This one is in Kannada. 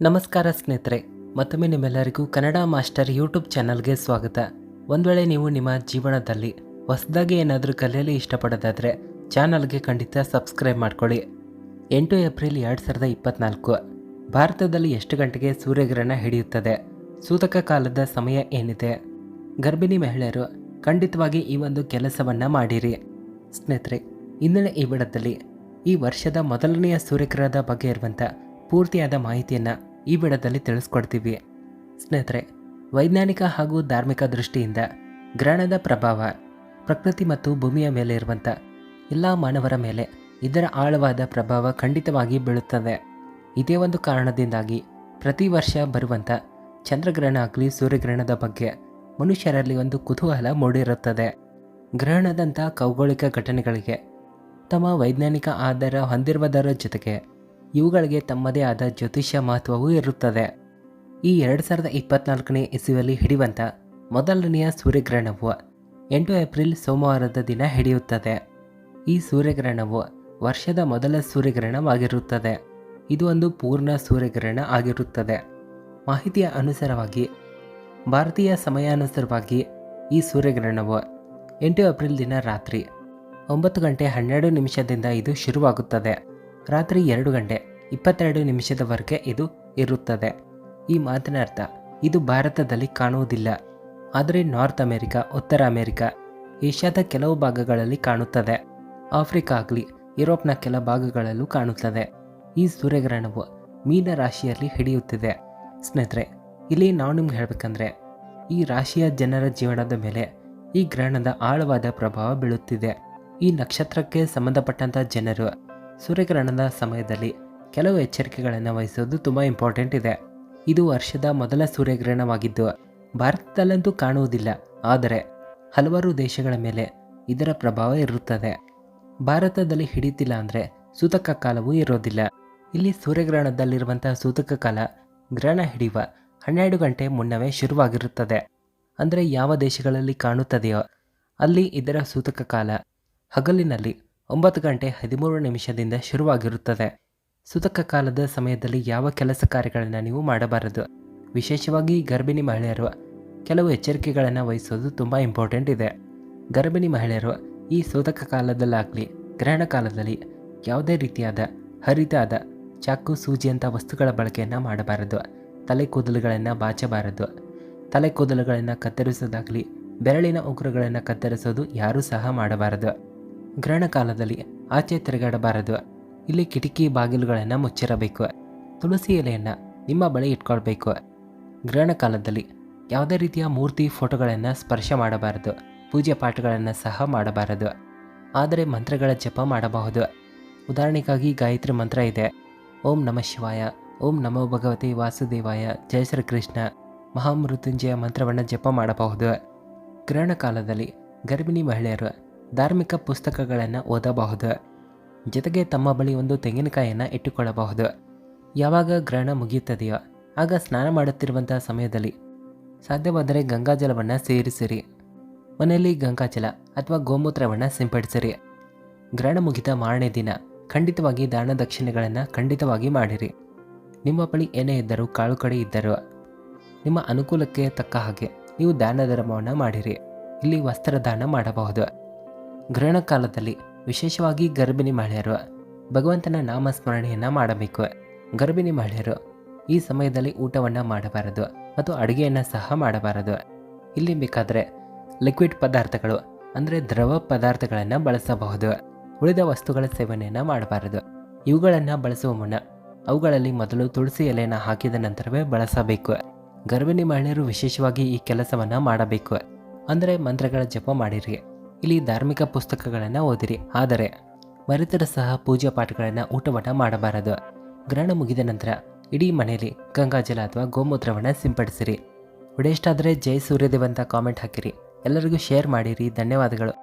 ನಮಸ್ಕಾರ ಸ್ನೇಹಿತರೆ, ಮತ್ತೊಮ್ಮೆ ನಿಮ್ಮೆಲ್ಲರಿಗೂ ಕನ್ನಡ ಮಾಸ್ಟರ್ ಯೂಟ್ಯೂಬ್ ಚಾನಲ್ಗೆ ಸ್ವಾಗತ. ಒಂದು ವೇಳೆ ನೀವು ನಿಮ್ಮ ಜೀವನದಲ್ಲಿ ಹೊಸದಾಗಿ ಏನಾದರೂ ಕಲಿಯಲು ಇಷ್ಟಪಡೋದಾದರೆ ಚಾನಲ್ಗೆ ಖಂಡಿತ ಸಬ್ಸ್ಕ್ರೈಬ್ ಮಾಡ್ಕೊಳ್ಳಿ. ಎಂಟು ಏಪ್ರಿಲ್ ಎರಡು ಸಾವಿರದ ಇಪ್ಪತ್ನಾಲ್ಕು, ಭಾರತದಲ್ಲಿ ಎಷ್ಟು ಗಂಟೆಗೆ ಸೂರ್ಯಗ್ರಹಣ ಹಿಡಿಯುತ್ತದೆ? ಸೂತಕ ಕಾಲದ ಸಮಯ ಏನಿದೆ? ಗರ್ಭಿಣಿ ಮಹಿಳೆಯರು ಖಂಡಿತವಾಗಿ ಈ ಒಂದು ಕೆಲಸವನ್ನು ಮಾಡಿರಿ. ಸ್ನೇಹಿತರೆ, ಇಂದಿನ ಈ ಬಿಡದಲ್ಲಿ ಈ ವರ್ಷದ ಮೊದಲನೆಯ ಸೂರ್ಯಗ್ರಹದ ಬಗ್ಗೆ ಇರುವಂಥ ಪೂರ್ತಿಯಾದ ಮಾಹಿತಿಯನ್ನು ಈ ವಿಡದಲ್ಲಿ ತಿಳಿಸ್ಕೊಡ್ತೀವಿ. ಸ್ನೇಹಿತರೆ, ವೈಜ್ಞಾನಿಕ ಹಾಗೂ ಧಾರ್ಮಿಕ ದೃಷ್ಟಿಯಿಂದ ಗ್ರಹಣದ ಪ್ರಭಾವ, ಪ್ರಕೃತಿ ಮತ್ತು ಭೂಮಿಯ ಮೇಲೆ ಇರುವಂಥ ಎಲ್ಲ ಮಾನವರ ಮೇಲೆ ಇದರ ಆಳವಾದ ಪ್ರಭಾವ ಖಂಡಿತವಾಗಿ ಬೀಳುತ್ತದೆ. ಇದೇ ಒಂದು ಕಾರಣದಿಂದಾಗಿ ಪ್ರತಿ ವರ್ಷ ಬರುವಂಥ ಚಂದ್ರಗ್ರಹಣ ಆಗಲಿ, ಸೂರ್ಯಗ್ರಹಣದ ಬಗ್ಗೆ ಮನುಷ್ಯರಲ್ಲಿ ಒಂದು ಕುತೂಹಲ ಮೂಡಿರುತ್ತದೆ. ಗ್ರಹಣದಂಥ ಖೌಗೋಳಿಕ ಘಟನೆಗಳಿಗೆ ತಮ್ಮ ವೈಜ್ಞಾನಿಕ ಆಧಾರ ಹೊಂದಿರುವುದರ ಜೊತೆಗೆ ಇವುಗಳಿಗೆ ತಮ್ಮದೇ ಆದ ಜ್ಯೋತಿಷ್ಯ ಮಹತ್ವವೂ ಇರುತ್ತದೆ. ಈ ಎರಡು ಸಾವಿರದ ಇಪ್ಪತ್ನಾಲ್ಕನೇ ಇಸುವಲ್ಲಿ ಹಿಡಿಯುವಂಥ ಮೊದಲನೆಯ ಸೂರ್ಯಗ್ರಹಣವು ಎಂಟು ಏಪ್ರಿಲ್ ಸೋಮವಾರದ ದಿನ ಹಿಡಿಯುತ್ತದೆ. ಈ ಸೂರ್ಯಗ್ರಹಣವು ವರ್ಷದ ಮೊದಲ ಸೂರ್ಯಗ್ರಹಣವಾಗಿರುತ್ತದೆ. ಇದು ಒಂದು ಪೂರ್ಣ ಸೂರ್ಯಗ್ರಹಣ ಆಗಿರುತ್ತದೆ. ಮಾಹಿತಿಯ ಅನುಸಾರವಾಗಿ ಭಾರತೀಯ ಸಮಯಾನುಸಾರವಾಗಿ ಈ ಸೂರ್ಯಗ್ರಹಣವು ಎಂಟು ಏಪ್ರಿಲ್ ದಿನ ರಾತ್ರಿ ಒಂಬತ್ತು ಗಂಟೆ ಹನ್ನೆರಡು ನಿಮಿಷದಿಂದ ಇದು ಶುರುವಾಗುತ್ತದೆ. ರಾತ್ರಿ ಎರಡು ಗಂಟೆ ಇಪ್ಪತ್ತೆರಡು ನಿಮಿಷದವರೆಗೆ ಇದು ಇರುತ್ತದೆ. ಈ ಮಾತಿನ ಅರ್ಥ, ಇದು ಭಾರತದಲ್ಲಿ ಕಾಣುವುದಿಲ್ಲ, ಆದರೆ ನಾರ್ತ್ ಅಮೆರಿಕ, ಉತ್ತರ ಅಮೆರಿಕ, ಏಷ್ಯಾದ ಕೆಲವು ಭಾಗಗಳಲ್ಲಿ ಕಾಣುತ್ತದೆ. ಆಫ್ರಿಕಾ ಆಗಲಿ, ಯುರೋಪ್ನ ಕೆಲ ಭಾಗಗಳಲ್ಲೂ ಕಾಣುತ್ತದೆ. ಈ ಸೂರ್ಯಗ್ರಹಣವು ಮೀನ ರಾಶಿಯಲ್ಲಿ ಹಿಡಿಯುತ್ತಿದೆ. ಸ್ನೇಹಿತರೆ, ಇಲ್ಲಿ ನಾವು ನಿಮ್ಗೆ ಹೇಳಬೇಕಂದ್ರೆ, ಈ ರಾಶಿಯ ಜನರ ಜೀವನದ ಮೇಲೆ ಈ ಗ್ರಹಣದ ಆಳವಾದ ಪ್ರಭಾವ ಬೀಳುತ್ತಿದೆ. ಈ ನಕ್ಷತ್ರಕ್ಕೆ ಸಂಬಂಧಪಟ್ಟಂಥ ಜನರು ಸೂರ್ಯಗ್ರಹಣದ ಸಮಯದಲ್ಲಿ ಕೆಲವು ಎಚ್ಚರಿಕೆಗಳನ್ನು ವಹಿಸೋದು ತುಂಬ ಇಂಪಾರ್ಟೆಂಟ್ ಇದೆ. ಇದು ವರ್ಷದ ಮೊದಲ ಸೂರ್ಯಗ್ರಹಣವಾಗಿದ್ದು, ಭಾರತದಲ್ಲಂತೂ ಕಾಣುವುದಿಲ್ಲ. ಆದರೆ, ಹಲವಾರು ದೇಶಗಳ ಮೇಲೆ ಇದರ ಪ್ರಭಾವ ಇರುತ್ತದೆ. ಭಾರತದಲ್ಲಿ ಹಿಡಿತಿಲ್ಲ ಅಂದರೆ ಸೂತಕ ಕಾಲವೂ ಇರೋದಿಲ್ಲ. ಇಲ್ಲಿ ಸೂರ್ಯಗ್ರಹಣದಲ್ಲಿರುವಂತಹ ಸೂತಕ ಕಾಲ ಗ್ರಹಣ ಹಿಡಿಯುವ ಹನ್ನೆರಡು ಗಂಟೆ ಮುನ್ನವೇ ಶುರುವಾಗಿರುತ್ತದೆ. ಅಂದರೆ ಯಾವ ದೇಶಗಳಲ್ಲಿ ಕಾಣುತ್ತದೆಯೋ, ಅಲ್ಲಿ ಇದರ ಸೂತಕ ಕಾಲ ಹಗಲಿನಲ್ಲಿ ಒಂಬತ್ತು ಗಂಟೆ ಹದಿಮೂರು ನಿಮಿಷದಿಂದ ಶುರುವಾಗಿರುತ್ತದೆ. ಸುತಕ ಕಾಲದ ಸಮಯದಲ್ಲಿ ಯಾವ ಕೆಲಸ ಕಾರ್ಯಗಳನ್ನು ನೀವು ಮಾಡಬಾರದು. ವಿಶೇಷವಾಗಿ ಗರ್ಭಿಣಿ ಮಹಿಳೆಯರು, ಕೆಲವು ಎಚ್ಚರಿಕೆಗಳನ್ನು ವಹಿಸೋದು ತುಂಬ ಇಂಪಾರ್ಟೆಂಟ್ ಇದೆ. ಗರ್ಭಿಣಿ ಮಹಿಳೆಯರು ಈ ಸೂತಕ ಕಾಲದಲ್ಲಾಗಲಿ, ಗ್ರಹಣ ಕಾಲದಲ್ಲಿ ಯಾವುದೇ ರೀತಿಯಾದ ಹರಿದಾದ ಚಾಕು ಸೂಜಿಯಂಥ ವಸ್ತುಗಳ ಬಳಕೆಯನ್ನು ಮಾಡಬಾರದು. ತಲೆ ಕೂದಲುಗಳನ್ನು ಬಾಚಬಾರದು. ತಲೆ ಕೂದಲುಗಳನ್ನು ಕತ್ತರಿಸೋದಾಗಲಿ, ಬೆರಳಿನ ಉಗುರುಗಳನ್ನು ಕತ್ತರಿಸೋದು ಯಾರೂ ಸಹ ಮಾಡಬಾರದು. ಗ್ರಹಣ ಕಾಲದಲ್ಲಿ ಆಚೆ ತಿರುಗಾಡಬಾರದು. ಇಲ್ಲಿ ಕಿಟಕಿ ಬಾಗಿಲುಗಳನ್ನು ಮುಚ್ಚಿರಬೇಕು. ತುಳಸಿ ಎಲೆಯನ್ನು ನಿಮ್ಮ ಬಳಿ ಇಟ್ಕೊಳ್ಬೇಕು. ಗ್ರಹಣ ಕಾಲದಲ್ಲಿ ಯಾವುದೇ ರೀತಿಯ ಮೂರ್ತಿ ಫೋಟೋಗಳನ್ನು ಸ್ಪರ್ಶ ಮಾಡಬಾರದು. ಪೂಜೆ ಪಾಠಗಳನ್ನು ಸಹ ಮಾಡಬಾರದು. ಆದರೆ ಮಂತ್ರಗಳ ಜಪ ಮಾಡಬಹುದು. ಉದಾಹರಣೆಗಾಗಿ ಗಾಯತ್ರಿ ಮಂತ್ರ ಇದೆ. ಓಂ ನಮಃ ಶಿವಾಯ, ಓಂ ನಮೋ ಭಗವತಿ ವಾಸುದೇವಾಯ ಜಯ ಶ್ರೀಕೃಷ್ಣ. ಮಹಾಮೃತ್ಯುಂಜಯ ಮಂತ್ರವನ್ನು ಜಪ ಮಾಡಬಹುದು. ಗ್ರಹಣ ಕಾಲದಲ್ಲಿ ಗರ್ಭಿಣಿ ಮಹಿಳೆಯರು ಧಾರ್ಮಿಕ ಪುಸ್ತಕಗಳನ್ನು ಓದಬಹುದು. ಜೊತೆಗೆ ತಮ್ಮ ಬಳಿ ಒಂದು ತೆಂಗಿನಕಾಯಿಯನ್ನು ಇಟ್ಟುಕೊಳ್ಳಬಹುದು. ಯಾವಾಗ ಗ್ರಹಣ ಮುಗಿಯುತ್ತದೆಯೋ ಆಗ ಸ್ನಾನ ಮಾಡುತ್ತಿರುವಂತಹ ಸಮಯದಲ್ಲಿ ಸಾಧ್ಯವಾದರೆ ಗಂಗಾಜಲವನ್ನು ಸೇರಿಸಿರಿ. ಮನೆಯಲ್ಲಿ ಗಂಗಾಜಲ ಅಥವಾ ಗೋಮೂತ್ರವನ್ನು ಸಿಂಪಡಿಸಿರಿ. ಗ್ರಹಣ ಮುಗಿದ ಮಾರನೇ ದಿನ ಖಂಡಿತವಾಗಿ ದಾನ ದಕ್ಷಿಣೆಗಳನ್ನು ಖಂಡಿತವಾಗಿ ಮಾಡಿರಿ. ನಿಮ್ಮ ಬಳಿ ಏನೇ ಇದ್ದರೂ ಕಾಳು ಕಡೆ ಇದ್ದರೂ ನಿಮ್ಮ ಅನುಕೂಲಕ್ಕೆ ತಕ್ಕ ಹಾಗೆ ನೀವು ದಾನ ಧರ್ಮವನ್ನು ಮಾಡಿರಿ. ಇಲ್ಲಿ ವಸ್ತ್ರದಾನ ಮಾಡಬಹುದು. ಗ್ರಹಣ ಕಾಲದಲ್ಲಿ ವಿಶೇಷವಾಗಿ ಗರ್ಭಿಣಿ ಮಹಿಳೆಯರು ಭಗವಂತನ ನಾಮಸ್ಮರಣೆಯನ್ನು ಮಾಡಬೇಕು. ಗರ್ಭಿಣಿ ಮಹಿಳೆಯರು ಈ ಸಮಯದಲ್ಲಿ ಊಟವನ್ನು ಮಾಡಬಾರದು ಮತ್ತು ಅಡುಗೆಯನ್ನು ಸಹ ಮಾಡಬಾರದು. ಇಲ್ಲಿ ಬೇಕಾದರೆ ಲಿಕ್ವಿಡ್ ಪದಾರ್ಥಗಳು ಅಂದರೆ ದ್ರವ ಪದಾರ್ಥಗಳನ್ನು ಬಳಸಬಹುದು. ಉಳಿದ ವಸ್ತುಗಳ ಸೇವನೆಯನ್ನು ಮಾಡಬಾರದು. ಇವುಗಳನ್ನು ಬಳಸುವ ಮುನ್ನ ಅವುಗಳಲ್ಲಿ ಮೊದಲು ತುಳಸಿ ಎಲೆಯನ್ನು ಹಾಕಿದ ನಂತರವೇ ಬಳಸಬೇಕು. ಗರ್ಭಿಣಿ ಮಹಿಳೆಯರು ವಿಶೇಷವಾಗಿ ಈ ಕೆಲಸವನ್ನು ಮಾಡಬೇಕು. ಅಂದರೆ ಮಂತ್ರಗಳ ಜಪ ಮಾಡಿರಿ. ಇಲ್ಲಿ ಧಾರ್ಮಿಕ ಪುಸ್ತಕಗಳನ್ನು ಓದಿರಿ. ಆದರೆ ಮರಿತರ ಸಹ ಪೂಜಾ ಪಾಠಗಳನ್ನು ಊಟವನ್ನು ಮಾಡಬಾರದು. ಗ್ರಹಣ ಮುಗಿದ ನಂತರ ಇಡೀ ಮನೆಯಲ್ಲಿ ಗಂಗಾಜಲ ಅಥವಾ ಗೋಮೂತ್ರವನ್ನು ಸಿಂಪಡಿಸಿರಿ. ಇಷ್ಟ ಆದರೆ ಜೈ ಸೂರ್ಯದೇವ್ ಅಂತ ಕಾಮೆಂಟ್ ಹಾಕಿರಿ. ಎಲ್ಲರಿಗೂ ಶೇರ್ ಮಾಡಿರಿ. ಧನ್ಯವಾದಗಳು.